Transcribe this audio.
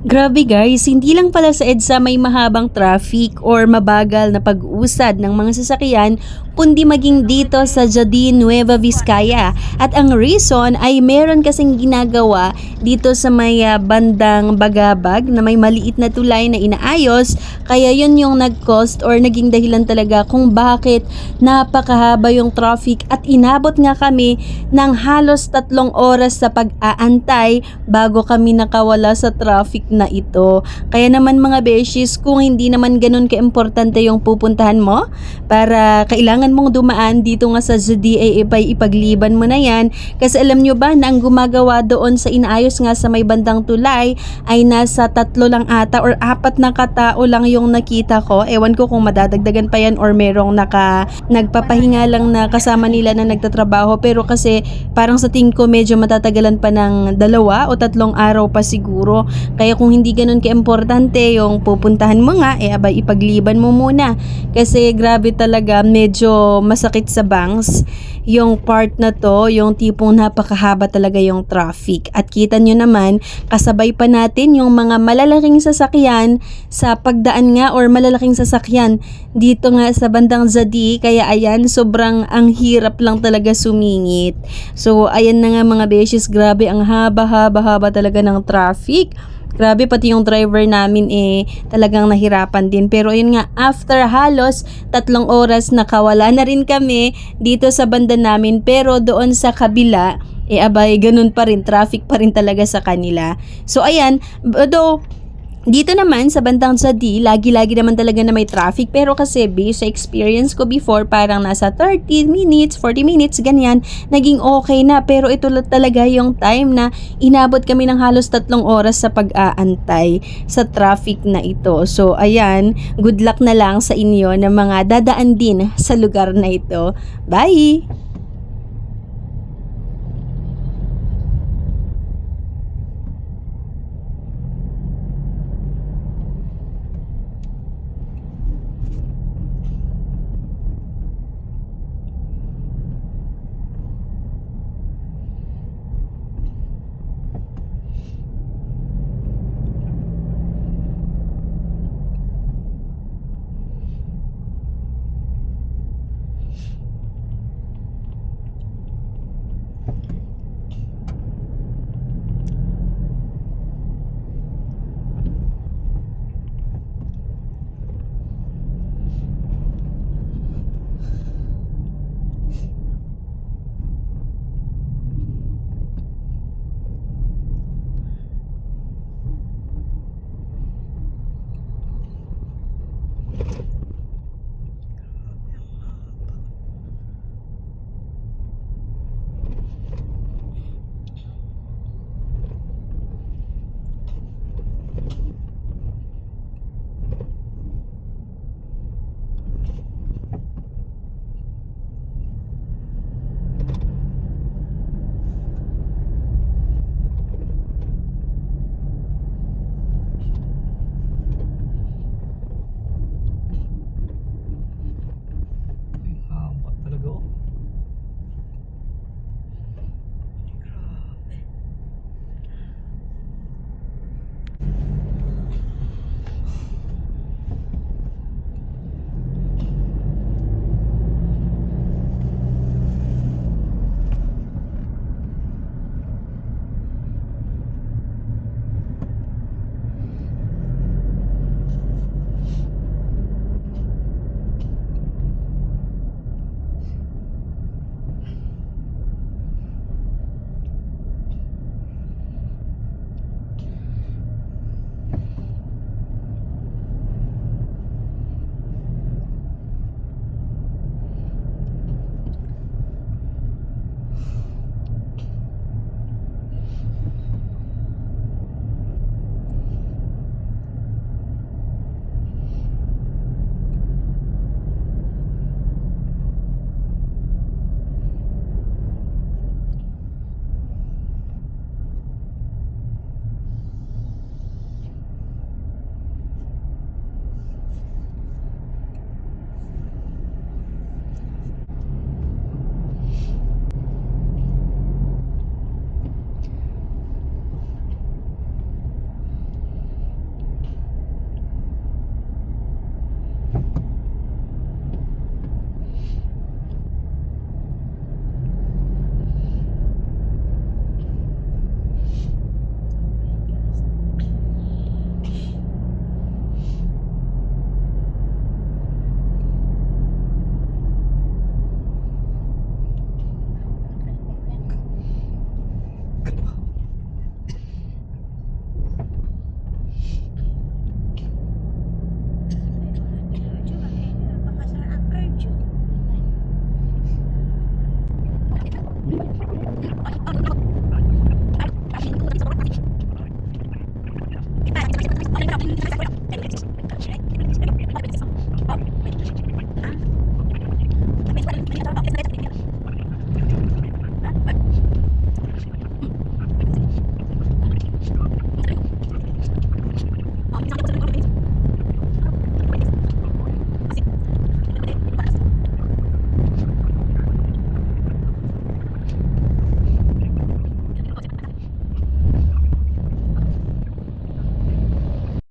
Grabe guys, hindi lang pala sa EDSA may mahabang traffic or mabagal na pag-usad ng mga sasakyan, kundi maging dito sa Jardín Nueva Vizcaya. At ang reason ay meron kasing ginagawa dito sa may ah, bandang Bagabag na may maliit na tulay na inaayos, kaya yun yung nag-cost or naging dahilan talaga kung bakit napakahaba yung traffic. At inabot nga kami ng halos tatlong oras sa pag-aantay bago kami nakawala sa traffic na ito. Kaya naman mga beshies, kung hindi naman ganun kaimportante yung pupuntahan mo, para kailangan mong dumaan dito nga sa ZDA ipay ipagliban mo na yan. Kasi alam nyo ba na ang gumagawa doon sa inaayos nga sa may bandang tulay ay nasa tatlo lang ata or apat na katao lang yung nakita ko. Ewan ko kung madadagdagan pa yan or merong naka, nagpapahinga lang na kasama nila na nagtatrabaho. Pero kasi parang sa tingin ko medyo matatagalan pa ng dalawa o tatlong araw pa siguro. Kaya kung hindi ganun ka-importante yung pupuntahan mo nga, eh abay ipagliban mo muna. Kasi grabe talaga, medyo masakit sa bangs yung part na to, yung tipong napakahaba talaga yung traffic. At kita nyo naman, kasabay pa natin yung mga malalaking sasakyan sa pagdaan nga or malalaking sasakyan dito nga sa bandang Zadi. Kaya ayan, sobrang ang hirap lang talaga sumingit. So ayan na nga mga beshes, grabe ang haba-haba-haba talaga ng traffic. Grabe, pati yung driver namin eh talagang nahirapan din. Pero yun nga, after halos tatlong oras nakawala na rin kami dito sa banda namin. Pero doon sa kabila, eh abay, ganun pa rin, traffic pa rin talaga sa kanila. So ayan, though dito naman sa bandang sa D, lagi-lagi naman talaga na may traffic pero kasi based sa experience ko before parang nasa 30 minutes, 40 minutes, ganyan, naging okay na pero ito talaga yung time na inabot kami ng halos tatlong oras sa pag-aantay sa traffic na ito. So ayan, good luck na lang sa inyo na mga dadaan din sa lugar na ito. Bye!